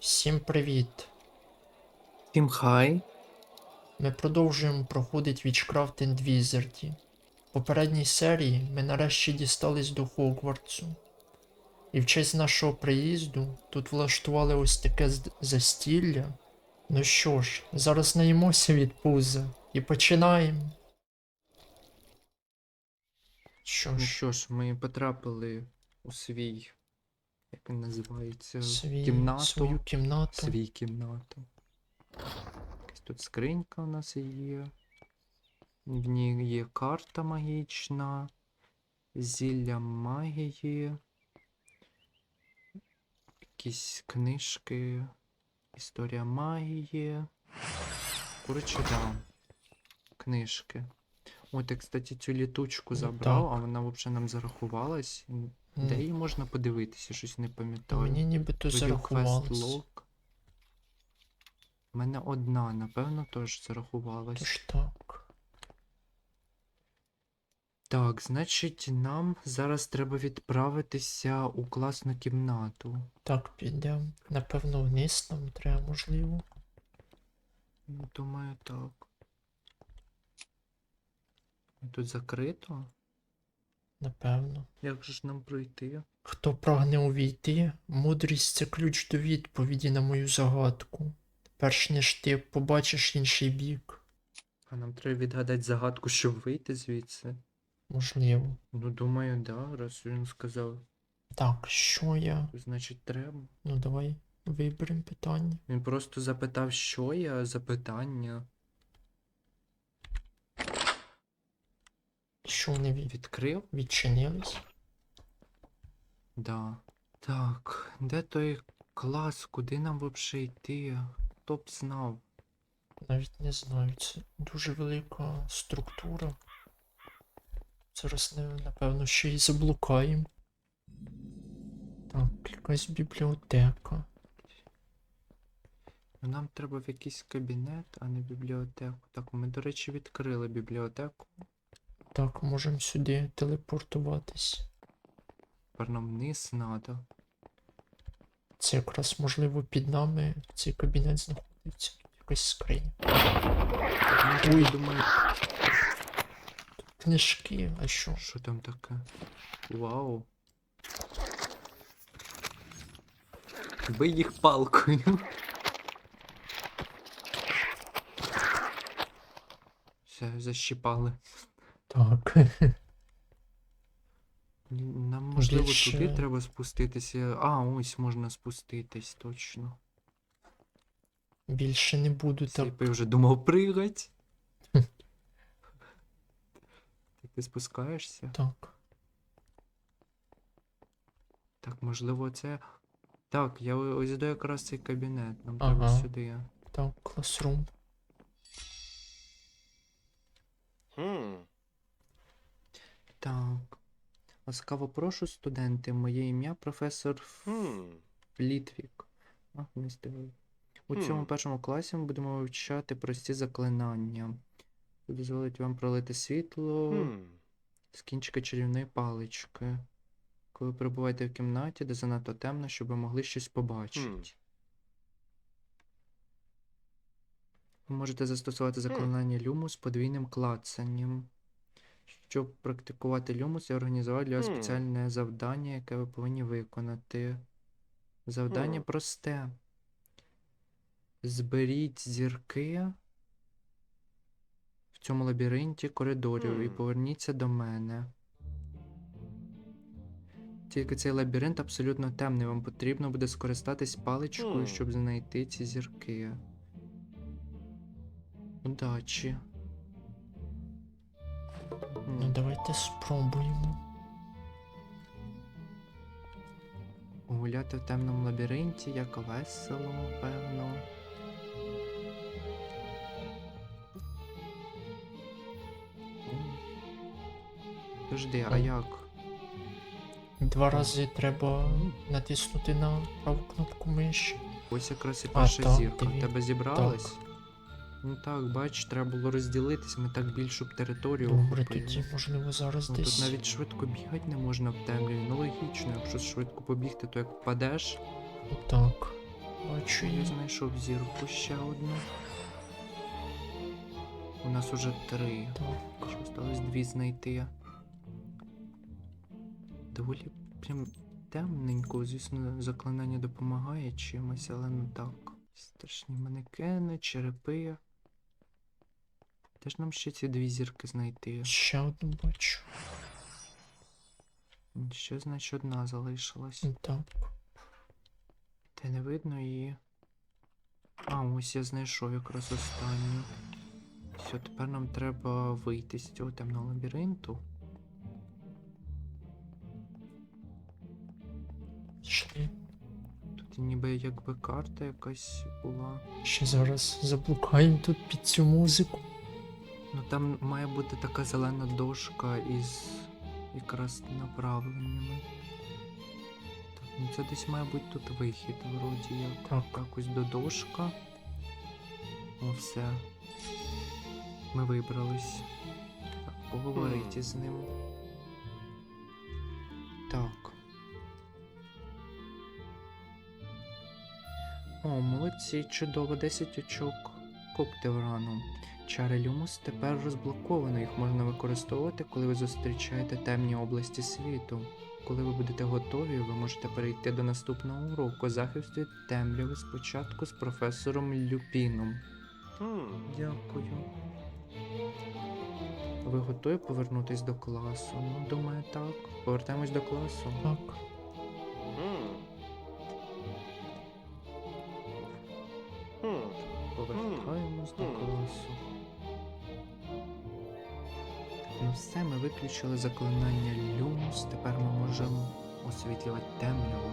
Всім привіт! Всім хай. Ми продовжуємо проходити Witchcraft and Wizardry. В попередній серії ми нарешті дістались до Хогвартсу. І в честь нашого приїзду тут влаштували ось таке застілля. Ну що ж, зараз наїмося від пуза і починаємо. Що Ну ж, що ж, ми потрапили у свій, як він називається, свій, кімнату. свою кімнату. Свій кімнату. Якась тут скринька у нас є. В ній є карта магічна, зілля магії, якісь книжки, історія магії. Коротше, да. Книжки. От, я, кстати, цю літучку забрав, так. а вона взагалі нам зарахувалась. Де її можна подивитися, щось не пам'ятаю. мені нібито зарахувалось. У мене одна, напевно, теж зарахувалась. Тож так. Так, значить, нам зараз треба відправитися у класну кімнату. Так, підемо. Напевно, вниз нам треба, можливо. Ну, Думаю, так. Тут закрито. Напевно. Як же ж нам пройти? Хто прагне увійти, мудрість це ключ до відповіді на мою загадку. Перш ніж ти побачиш інший бік. А нам треба відгадати загадку, щоб вийти звідси. Можливо. Ну, думаю, да, раз він сказав, Так, що я? значить треба. Ну давай виберемо питання. Він просто запитав, що я, запитання. Що вони від... Відкрив? відчинились? Да. Так, де той клас? Куди нам вообще йти? Хто б знав? Навіть не знаю. Це дуже велика структура. Зараз напевно ще й заблукаємо. Так, якась бібліотека. Ну, Нам треба в якийсь кабінет, а не бібліотеку. Так, ми, до речі, відкрили бібліотеку. Так, можемо сюди телепортуватись. Тепер нам вниз надо. Це якраз можливо під нами цей кабінет знаходиться. Тут якась скриня. Ой, думаю, Книжки, а що? що там таке? Вау. Бий їх палкою. Все, защіпали. Так. Нам можливо Більше- туди треба спуститися. А, ось можна спуститись, точно. Більше не буду так. Сліпий вже думав пригать. Так ти спускаєшся? Так. Так, можливо, це. Так, я о- ось до якраз цей кабінет. Нам треба Ага. сюди. Так, класрум. Hmm. Так. Ласкаво прошу, студенти. Моє ім'я професор. Флітвік. А, не здивив. У цьому першому класі ми будемо вивчати прості заклинання. Це дозволить вам пролити світло з кінчика чарівної палички. Коли перебуваєте в кімнаті, де занадто темно, щоб ви могли щось побачити. Ви можете застосувати заклинання люмус з подвійним клацанням. Щоб практикувати люмус, я організував для вас спеціальне завдання, яке ви повинні виконати. Завдання просте. Зберіть зірки в цьому лабіринті коридорів і поверніться до мене. Тільки цей лабіринт абсолютно темний, вам потрібно буде скористатись паличкою, щоб знайти ці зірки. Удачі. Ну давайте спробуємо. Гуляти в темному лабіринті, як весело, певно. Подожди, а як? Два рази треба натиснути на праву кнопку миші. Ось якраз і А, перша так, зірка. Тебе зібралась? Ну так, бач, треба було розділитись, ми так більшу б територію Добре, охопили. тоді, можливо, зараз Ну, десь. тут навіть швидко бігати не можна в темряві. Ну логічно, якщо швидко побігти, то як впадеш, Отак. Бачу. Я її. знайшов зірку ще одну. У нас уже три. Так. Ще осталось дві знайти. Доволі прям темненько, звісно, заклинання допомагає чимось, але не так. Страшні манекени, черепи. Де ж нам ще ці дві зірки знайти? Ще одну бачу. Ще, значить, одна залишилась. Так. Та не видно її. А, ось я знайшов якраз останню. Все, тепер нам треба вийти з цього темного лабіринту. Пішли. Тут ніби якби карта якась була. Ще зараз заблукаємо тут під цю музику. Ну там має бути така зелена дошка із якраз направленнями. Так, ну це десь має бути тут вихід, вроді як. Так. Якось до дошка. О, все. Ми вибрались. Так, поговорити Хм. з ним. Так. О, молодці, чудово, 10 очок коптеврану. Чари Люмус тепер розблоковано, їх можна використовувати, коли ви зустрічаєте темні області світу. Коли ви будете готові, ви можете перейти до наступного уроку захисту від темряви спочатку з професором Люпіном. Дякую. Ви готові повернутись до класу? Ну, думаю, так. Повертаємось до класу. Так. Повертаємось до класу. Ну все, ми виключили заклинання Люмус, тепер ми можемо освітлювати темряву.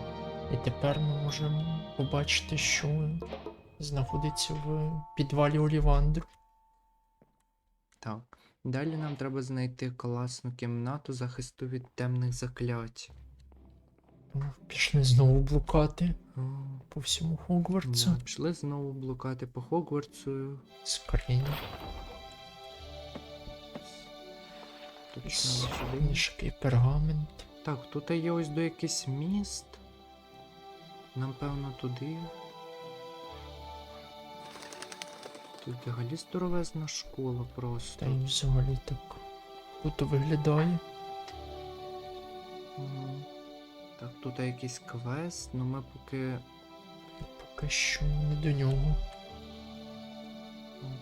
І тепер ми можемо побачити, що знаходиться в підвалі Олівандру. Так. Далі нам треба знайти класну кімнату захисту від темних заклять. Ну, Пішли знову блукати О, по всьому Хогвартсу. да, Пішли знову блукати по Хогвартсу. Скриня, Точно книжки, пергамент. Так, тут є ось до якийсь міст. Нам певно туди. Тут взагалі здоровезна школа просто. Та й взагалі так круто виглядає. Так, тут якийсь квест, ну ми поки. Поки що не до нього.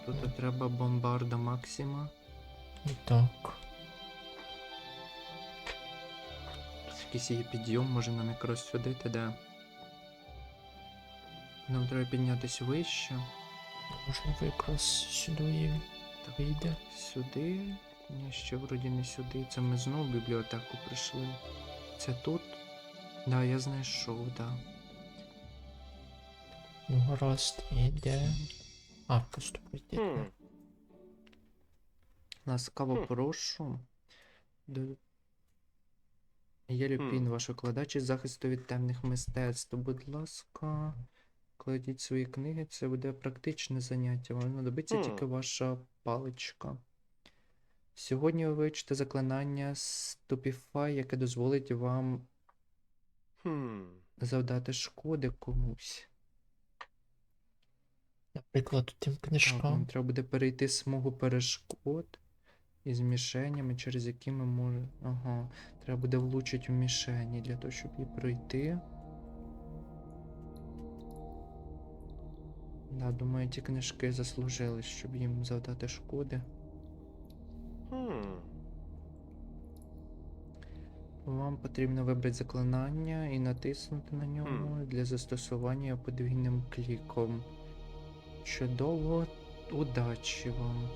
Тут треба бомбарда Максима. І так. Якийсь є підйом, може нам якраз сюди, та де. Нам треба піднятися вище. Можливо, якраз сюди і вийде. Сюди. Ні, ще вроді не сюди. Це ми знову в бібліотеку прийшли. Це тут? Да, я знайшов, да. Ну, гаразд, і де. А, просто пройти. Hmm. Ласкаво прошу. Я Люпін, ваш викладач із захисту від темних мистецтв. Будь ласка, кладіть свої книги, це буде практичне заняття. Вам знадобиться тільки ваша паличка. Сьогодні ви вивчите заклинання Stupefy, яке дозволить вам Hmm. завдати шкоди комусь. Наприклад, тим книжкам. треба буде перейти смугу перешкод із мішенями, через які ми можемо. Ага, треба буде влучити в мішені для того, щоб її пройти. Да, думаю, ті книжки заслужили, щоб їм завдати шкоди. Hmm. Вам потрібно вибрати заклинання і натиснути на нього для застосування подвійним кліком. Чудово, удачі вам.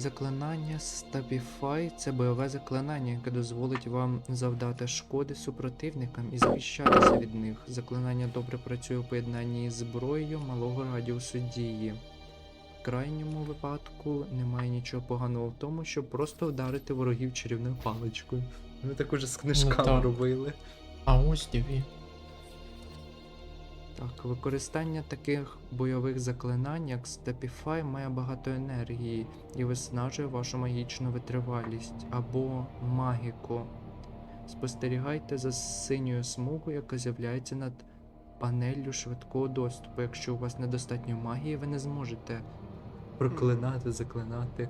Заклинання Stabilify – це бойове заклинання, яке дозволить вам завдати шкоди супротивникам і захищатися від них. Заклинання добре працює у поєднанні з зброєю малого радіусу дії. В крайньому випадку немає нічого поганого в тому, щоб просто вдарити ворогів чарівною паличкою. Ми так уже з книжками так. робили. А ось дві. Так, використання таких бойових заклинань, як Stepify, має багато енергії і виснажує вашу магічну витривалість або магіку. Спостерігайте за синьою смугою, яка з'являється над панеллю швидкого доступу. Якщо у вас недостатньо магії, ви не зможете проклинати, заклинати.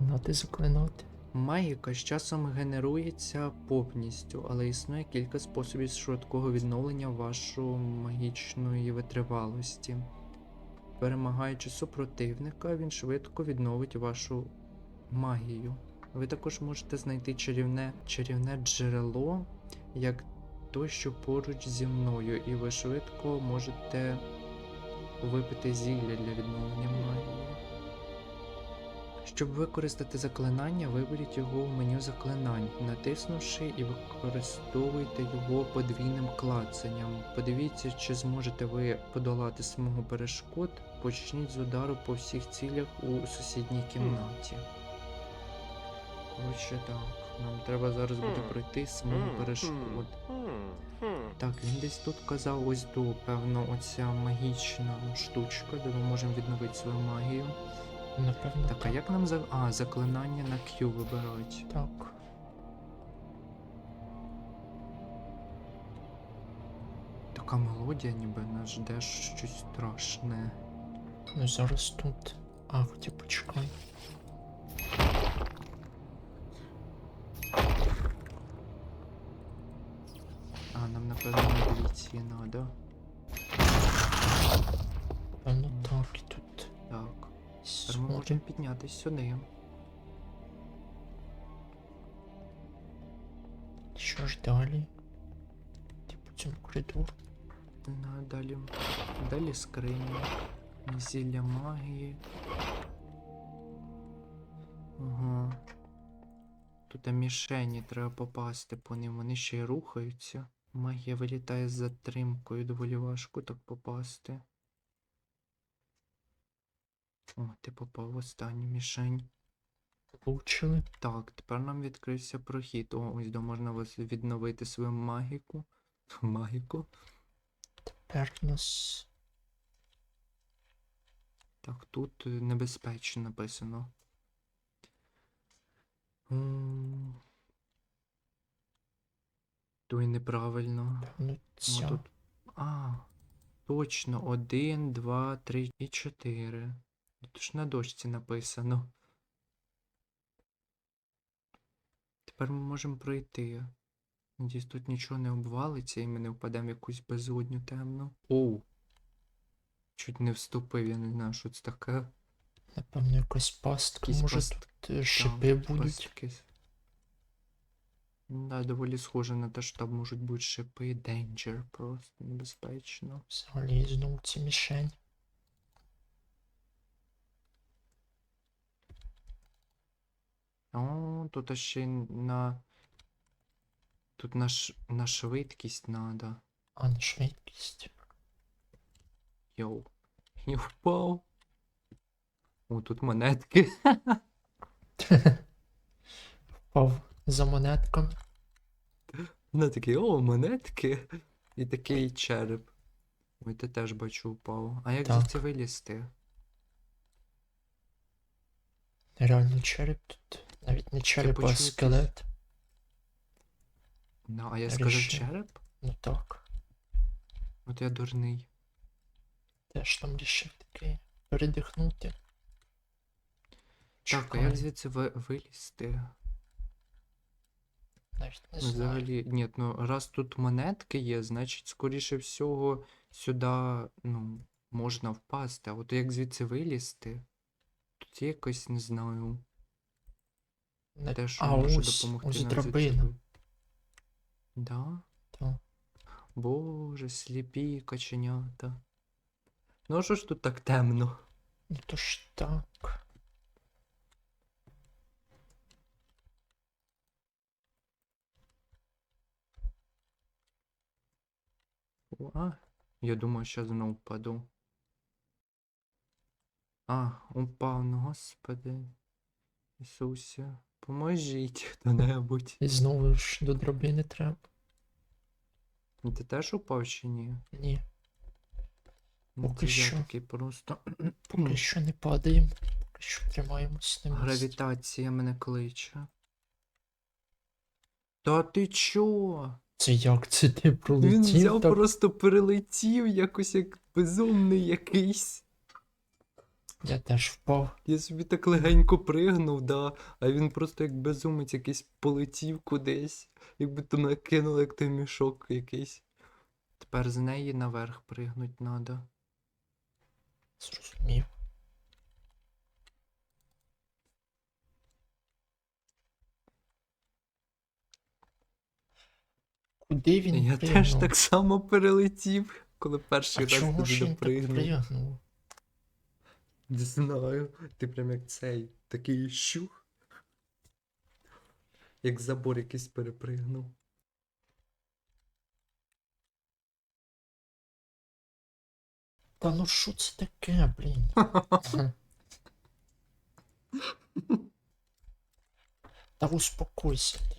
Нати заклинати. Магіка з часом генерується повністю, але існує кілька способів швидкого відновлення вашої магічної витривалості. Перемагаючи супротивника, він швидко відновить вашу магію. Ви також можете знайти чарівне, чарівне джерело, як той, що поруч зі мною, і ви швидко можете випити зілля для відновлення магії. Щоб використати заклинання, виберіть його в меню заклинань, натиснувши і використовуйте його подвійним клацанням. Подивіться, чи зможете ви подолати смугу перешкод. Почніть з удару по всіх цілях у сусідній кімнаті. Коротше так, нам треба зараз буде пройти смугу перешкод. Так, він десь тут казав ось до, певно, оця магічна штучка, де ми можемо відновити свою магію. Напевно, Так, а як нам за. А, заклинання на Q вибирати. так. Така мелодія, ніби нас жде щось страшне. Ну зараз тут. А, хоча почекай. А, нам напевно міліції надо. Тепер ми Смотрим. можемо піднятися сюди. Що ж далі? Типу цьому коридору. На, далі. Далі скрині. Зілля магії. Ага. Тут мішені треба попасти по ним, вони ще й рухаються. Магія вилітає з затримкою, доволі важко так попасти. О, ти попав в останню мішень. Влучили. Так, тепер нам відкрився прохід. О, ось де можна відновити свою магіку. Магіку. Тепер нас. Так, тут е, небезпечно написано. То й неправильно. О, тут. А, точно. Один, два, три і чотири. Тут ж на дошці написано. Тепер ми можемо пройти. Надіюсь, тут нічого не обвалиться і ми не впадемо в якусь безодню темну. Оу. Чуть не вступив, я не знаю, що це таке. Напевно, якась пастка. Якісь Може паст- тут е, шипи будуть. Пастки. Да, доволі схоже на те, що там можуть бути шипи. Danger, просто небезпечно. Взагалі знову ці мішень. О, тут ще на. Тут на, ш... на швидкість надо. А на швидкість. Йоу. І впав. О, тут монетки. Впав за монетками. На такий, о, монетки. І такий череп. Ой, ти теж бачу впав. А як Так. звідси вилізти? Реально череп тут. Навіть не череп, а скелет. Да, а я сказав череп? Ну так. От я дурний. Теж там рішив такий передихнути. Так, а як звідси ви- вилізти? Навіть не Ну, знаю. Взагалі, ні, ну раз тут монетки є, значить, скоріше всього, сюди, ну, можна впасти. А от як звідси вилізти? Тут якось, не знаю, Не- те, що а може ось, допомогти ось нам драбина. Да? Так. Боже, сліпі каченята. Ну а що ж тут так темно? Ну то ж так. А, я думаю, що знову впаду. А, упав, ну господи. Ісусе, поможіть хто-небудь. І знову ж до драбини треба. Ти теж упав чи ні? Ні, Ну, Поки я що. такий просто. поки що не падаємо, поки що тримаємось на місці. Гравітація мене кличе. Та ти чо? Це як це ти Він пролетів? взяв так? просто перелетів якось як безумний якийсь. Я теж впав. Я собі так легенько пригнув, да, а він просто як безумець якийсь полетів кудись, якби то накинули як той мішок якийсь. Тепер з неї наверх пригнуть надо. Зрозумів. Куди він Я пригнув? теж так само перелетів, коли перший а раз туди пригнув? Не знаю. Ти прям як цей, такий щух. Як забор якийсь перепригнув. Та ну що це таке, блін? Та успокойся ти.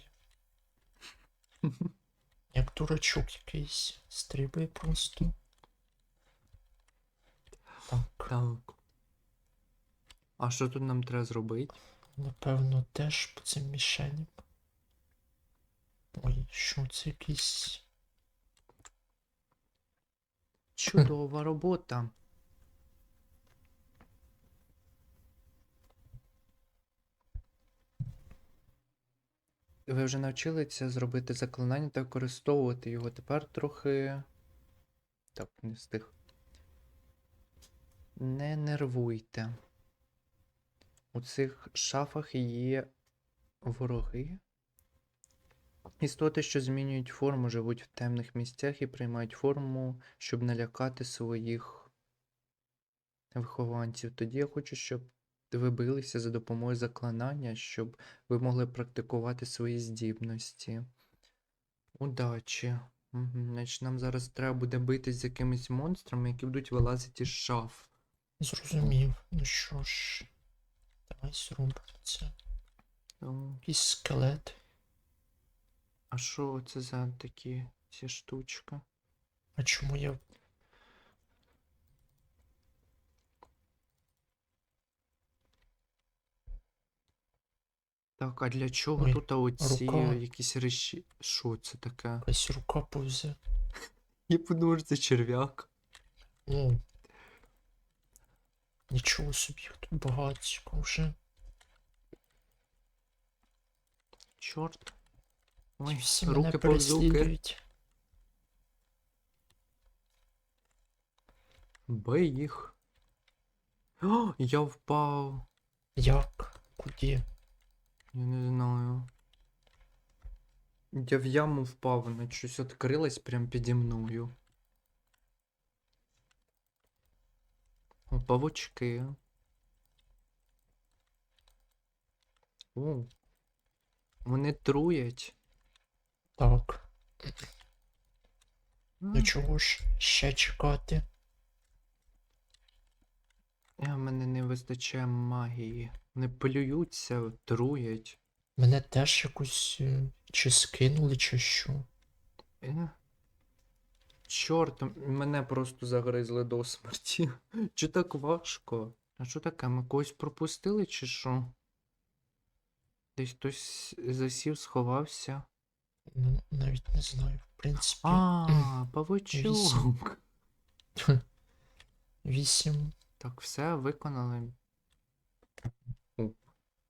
Як дурачок якийсь. Стрибає просто. Так, Так. А що тут нам треба зробити? напевно, теж по цим мішеням. Ой, що це якийсь. Чудова робота. Ви вже навчилися зробити заклинання та використовувати його. Тепер трохи. Так, не встиг. Не нервуйте. У цих шафах є вороги. Істоти, що змінюють форму, живуть в темних місцях і приймають форму, щоб налякати своїх вихованців. Тоді я хочу, щоб ви билися за допомогою заклинання, щоб ви могли практикувати свої здібності. Удачі. Угу. Значить, нам зараз треба буде битись з якимись монстрами, які будуть вилазити із шаф. Зрозумів. Ну що ж. Давай зробимо Якийсь скелет. А що це за такі ці штучки? А чому я. Так, а для чого Ой, тут оці рука. якісь речі? Що це таке? Якась рука повзе. Я подумав, що це черв'як. Ну. Нічого собі, тут багатько вже. Чорт. Ой, всі руки переслідують. Бий їх. О, я впав. Як? Куди? Я не знаю. Я в яму впав, вона щось відкрилось прямо піді мною. Павучки. О. Вони труять. Так. Ну чого ж ще чекати? е, В мене не вистачає магії. Вони плюються, труять. Мене теж якось е, чи скинули, чи що. Е? Чорт, мене просто загризли до смерті. Чи так важко? А що таке? Ми когось пропустили, чи що? Десь хтось засів, сховався. Ну, навіть не знаю. В принципі, А, павучок. вісім. Так, все, виконали.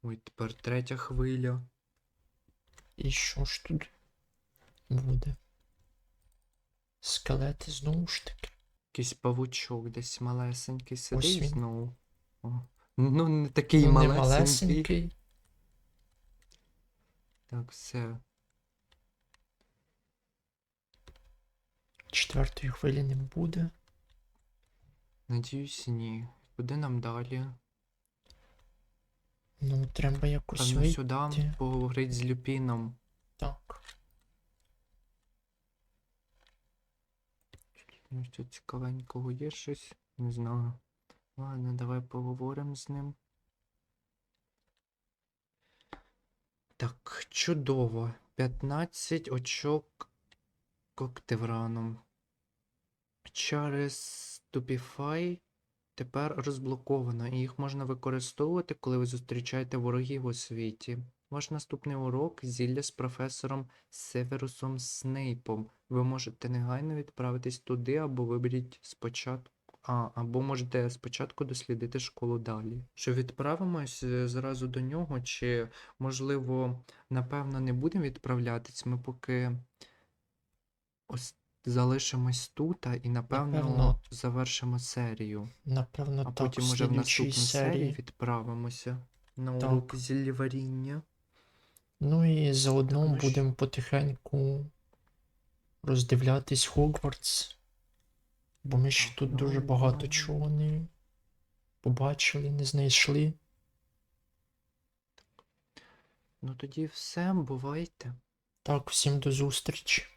Ой, тепер третя хвиля. І що ж тут буде? Скелети знову ж таки. Якийсь павучок десь малесенький сидить він. знову. О. Ну, не такий Ну, не малесенький. малесенький. Так, все. Четвертої хвилі не буде. Надіюсь, ні. Куди нам далі? Ну, треба якось Певно, вийти. сюди поговорити з Люпіном. Так. Ну, що цікавенького є щось? Не знаю. Ладно, давай поговоримо з ним. Так, чудово. 15 очок Коктевраном. Чари Stupefy тепер розблоковано, і їх можна використовувати, коли ви зустрічаєте ворогів у світі. Ваш наступний урок зілля з професором Северусом Снейпом. Ви можете негайно відправитись туди, або виберіть спочатку. А, або можете спочатку дослідити школу далі. Що відправимось е, зразу до нього, чи, можливо, напевно, не будемо відправлятись, ми поки ось залишимось тут і, напевно, Напевно. завершимо серію. Напевно, А так, потім в уже в наступну серії. відправимося на Так. урок зіллєваріння. Ну і заодно будемо потихеньку роздивлятись Хогвартс. Бо ми ще тут ну, дуже багато чого не побачили, не знайшли. Ну тоді все, бувайте. Так, всім до зустрічі.